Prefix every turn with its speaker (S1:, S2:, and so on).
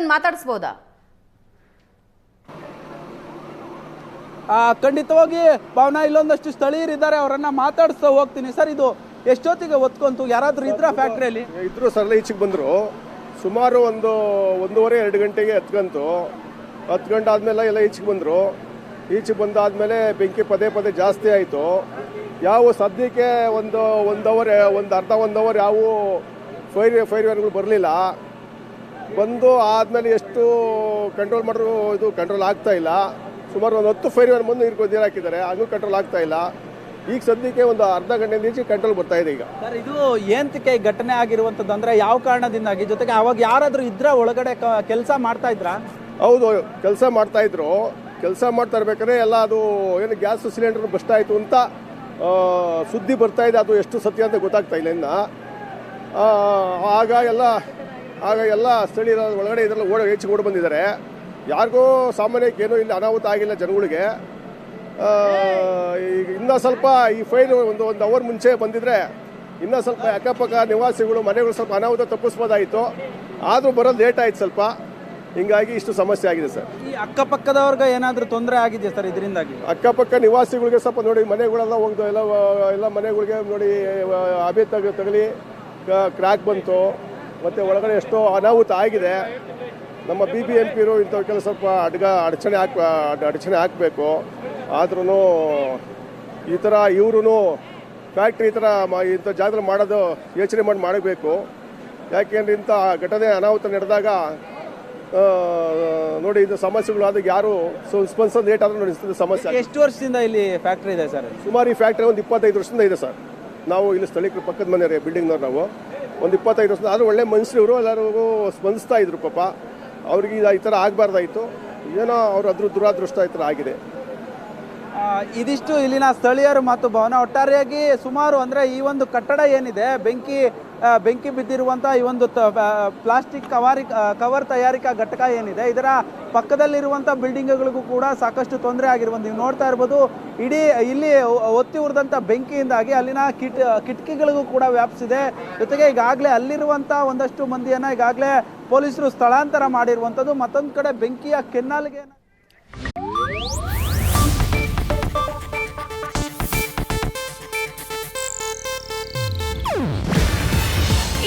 S1: ಸ್ಥಳೀಯರನ್ನ ಮಾತಾಡಿಸ್ಬೋದಾ?
S2: ಆ, ಖಂಡಿತವಾಗಿ ಭಾವನಾ ಇಲ್ಲೊಂದಷ್ಟು ಸ್ಥಳೀಯರಿದ್ದಾರೆ ಅವರನ್ನ ಮಾತಾಡಿಸ್ತಾ ಹೋಗ್ತೀನಿ. ಸರ್ ಇದು ಎಷ್ಟೊತ್ತಿಗೆ ಒತ್ಕೊಂತು ಯಾರಾದ್ರೂ ಇದ್ರ ಫ್ಯಾಕ್ಟ್ರಿಯಲ್ಲಿ
S3: ಇದ್ರು ಸರ್ ಈಚೆಗೆ ಬಂದ್ರು. ಸುಮಾರು ಒಂದು ಒಂದೂವರೆ ಎರಡು ಗಂಟೆಗೆ ಹತ್ಕಂತು ಹತ್ತು ಗಂಟೆ ಆದ್ಮೇಲೆ ಎಲ್ಲ ಈಚೆಗೆ ಬಂದರು. ಈಚೆಗೆ ಬಂದಾದಮೇಲೆ ಬೆಂಕಿ ಪದೇ ಪದೇ ಜಾಸ್ತಿ ಆಯಿತು. ಯಾವ ಸದ್ಯಕ್ಕೆ ಒಂದು ಒಂದು ಅವರ್ ಒಂದು ಅರ್ಧ ಒಂದು ಅವರ್ ಯಾವ ಫೈರ್ ಫೈರ್ ವ್ಯಾನ್ಗಳು ಬರಲಿಲ್ಲ. ಬಂದು ಆದಮೇಲೆ ಎಷ್ಟು ಕಂಟ್ರೋಲ್ ಮಾಡಿದ್ರು ಇದು ಕಂಟ್ರೋಲ್ ಆಗ್ತಾ ಇಲ್ಲ. ಸುಮಾರು ಒಂದು ಹತ್ತು ಫೈರ್ ಮುಂದೆ ನೀರು ನೀರು ಹಾಕಿದ್ದಾರೆ. ಅದು ಕಂಟ್ರೋಲ್ ಆಗ್ತಾ ಇಲ್ಲ. ಈಗ ಸದ್ಯಕ್ಕೆ ಒಂದು ಅರ್ಧ ಗಂಟೆ ಈಚೆ ಕಂಟ್ರೋಲ್ ಬರ್ತಾ ಇದೆ ಈಗ.
S2: ಸರ್ ಇದು ಏಂತಕ್ಕೆ ಘಟನೆ ಆಗಿರುವಂಥದ್ದು ಅಂದರೆ ಯಾವ ಕಾರಣದಿಂದಾಗಿ? ಜೊತೆಗೆ ಅವಾಗ ಯಾರಾದರೂ ಇದ್ರ ಒಳಗಡೆ ಕೆಲಸ ಮಾಡ್ತಾ ಇದ್ರಾ?
S3: ಹೌದು ಕೆಲಸ ಮಾಡ್ತಾ ಇದ್ರು. ಕೆಲಸ ಮಾಡ್ತಾ ಇರ್ಬೇಕಾದ್ರೆ ಎಲ್ಲ ಅದು ಏನು ಗ್ಯಾಸ್ ಸಿಲಿಂಡರ್ ಬಸ್ಟ್ ಆಯಿತು ಅಂತ ಸುದ್ದಿ ಬರ್ತಾ ಇದೆ. ಅದು ಎಷ್ಟು ಸತ್ಯ ಅಂತ ಗೊತ್ತಾಗ್ತಾ ಇಲ್ಲ ಇನ್ನು. ಆಗ ಎಲ್ಲ ಆಗ ಎಲ್ಲ ಸ್ಥಳೀಯರ ಒಳಗಡೆ ಇದರಲ್ಲಿ ಓಡ ಹೆಚ್ಚು ಓಡಿ ಬಂದಿದ್ದಾರೆ. ಯಾರಿಗೂ ಸಾಮಾನ್ಯಕ್ಕೆ ಏನೂ ಇಲ್ಲಿ ಅನಾಹುತ ಆಗಿಲ್ಲ ಜನಗಳಿಗೆ. ಈಗ ಇನ್ನೂ ಸ್ವಲ್ಪ ಈ ಫೈನ್ ಒಂದು ಒಂದು ಅವರ್ ಮುಂಚೆ ಬಂದಿದ್ರೆ ಇನ್ನೂ ಸ್ವಲ್ಪ ಅಕ್ಕಪಕ್ಕ ನಿವಾಸಿಗಳು ಮನೆಗಳು ಸ್ವಲ್ಪ ಅನಾಹುತ ತಪ್ಪಿಸ್ಬೋದಾಯಿತು. ಆದರೂ ಬರೋದು ಲೇಟ್ ಆಯ್ತು ಸ್ವಲ್ಪ. ಹಿಂಗಾಗಿ ಇಷ್ಟು ಸಮಸ್ಯೆ ಆಗಿದೆ ಸರ್.
S2: ಈ ಅಕ್ಕಪಕ್ಕದವ್ರಿಗೆ ಏನಾದರೂ ತೊಂದರೆ ಆಗಿದೆ ಸರ್ ಇದರಿಂದಾಗಿ?
S3: ಅಕ್ಕಪಕ್ಕ ನಿವಾಸಿಗಳಿಗೆ ಸ್ವಲ್ಪ ನೋಡಿ ಮನೆಗಳೆಲ್ಲ ಹೋಗ್ದು ಎಲ್ಲ ಎಲ್ಲ ಮನೆಗಳಿಗೆ ನೋಡಿ ಅಬೆ ತಗ ತಗಲಿ ಕ್ರ್ಯಾಕ್ ಬಂತು. ಮತ್ತು ಒಳಗಡೆ ಎಷ್ಟೋ ಅನಾಹುತ ಆಗಿದೆ. ನಮ್ಮ ಬಿ ಬಿ ಎಂ ಪಿರು ಇಂಥವಕ್ಕೆಲ್ಲ ಸ್ವಲ್ಪ ಅಡ್ಗ ಅಡಚಣೆ ಹಾಕ್ ಅಡ್- ಅಡಚಣೆ ಹಾಕಬೇಕು. ಆದ್ರೂ ಈ ಥರ ಇವ್ರೂ ಫ್ಯಾಕ್ಟ್ರಿ ಈ ಥರ ಇಂಥ ಜಾಗದಲ್ಲಿ ಮಾಡೋದು ಯೋಚನೆ ಮಾಡಿ ಮಾಡಬೇಕು. ಯಾಕೆಂದ್ರೆ ಇಂಥ ಘಟನೆ ಅನಾಹುತ ನಡೆದಾಗ ನೋಡಿ ಇದು ಸಮಸ್ಯೆಗಳು ಆದಾಗ ಯಾರು ಸ್ಪನ್ಸರ್ ಲೇಟ್ ಆದರೂ ನೋಡಿ ಇಂಥದ್ದು ಸಮಸ್ಯೆ.
S2: ಎಷ್ಟು ವರ್ಷದಿಂದ ಇಲ್ಲಿ ಫ್ಯಾಕ್ಟ್ರಿ ಇದೆ ಸರ್?
S3: ಸುಮಾರು ಈ ಫ್ಯಾಕ್ಟ್ರಿ ಒಂದು ಇಪ್ಪತ್ತೈದು ವರ್ಷದಿಂದ ಇದೆ ಸರ್. ನಾವು ಇಲ್ಲಿ ಸ್ಥಳೀಯ ಪಕ್ಕದ ಮನೆ ಬಿಲ್ಡಿಂಗ್ನವ್ರು ನಾವು. ಒಂದು ಇಪ್ಪತ್ತೈದು ವರ್ಷದ ಆದರೂ ಒಳ್ಳೆ ಮನುಷ್ಯರು ಎಲ್ಲರಿಗೂ ಸ್ಪಂದಿಸ್ತಾ ಇದ್ರು ಪಾಪ. ಅವ್ರಿಗೆ ಈ ಥರ ಆಗಬಾರ್ದಾಯಿತು. ಏನೋ ಅವ್ರ ಅದ್ರ ದುರಾದೃಷ್ಟ ಈ ಥರ ಆಗಿದೆ.
S2: ಇದಿಷ್ಟು ಇಲ್ಲಿನ ಸ್ಥಳೀಯರು ಮತ್ತು ಭವನ ಒಟ್ಟಾರೆಯಾಗಿ ಸುಮಾರು ಅಂದ್ರೆ ಈ ಒಂದು ಕಟ್ಟಡ ಏನಿದೆ, ಬೆಂಕಿ ಬೆಂಕಿ ಬಿದ್ದಿರುವಂಥ ಈ ಒಂದು ಪ್ಲಾಸ್ಟಿಕ್ ಕವಾರಿ ಕವರ್ ತಯಾರಿಕಾ ಘಟಕ ಏನಿದೆ, ಇದರ ಪಕ್ಕದಲ್ಲಿರುವಂಥ ಬಿಲ್ಡಿಂಗ್ಗಳಿಗೂ ಕೂಡ ಸಾಕಷ್ಟು ತೊಂದರೆ ಆಗಿರುವಂತ ನೀವು ನೋಡ್ತಾ ಇರ್ಬೋದು, ಇಡೀ ಇಲ್ಲಿ ಒತ್ತಿ ಉರಿದಂಥ ಬೆಂಕಿಯಿಂದಾಗಿ ಅಲ್ಲಿನ ಕಿಟ್, ಕಿಟಕಿಗಳಿಗೂ ಕೂಡ ವ್ಯಾಪಿಸಿದೆ. ಜೊತೆಗೆ ಈಗಾಗಲೇ ಅಲ್ಲಿರುವಂತ ಒಂದಷ್ಟು ಮಂದಿಯನ್ನ ಈಗಾಗಲೇ ಪೊಲೀಸರು ಸ್ಥಳಾಂತರ ಮಾಡಿರುವಂಥದ್ದು ಮತ್ತೊಂದು ಕಡೆ ಬೆಂಕಿಯ ಕೆನ್ನಾಲಿಗೆ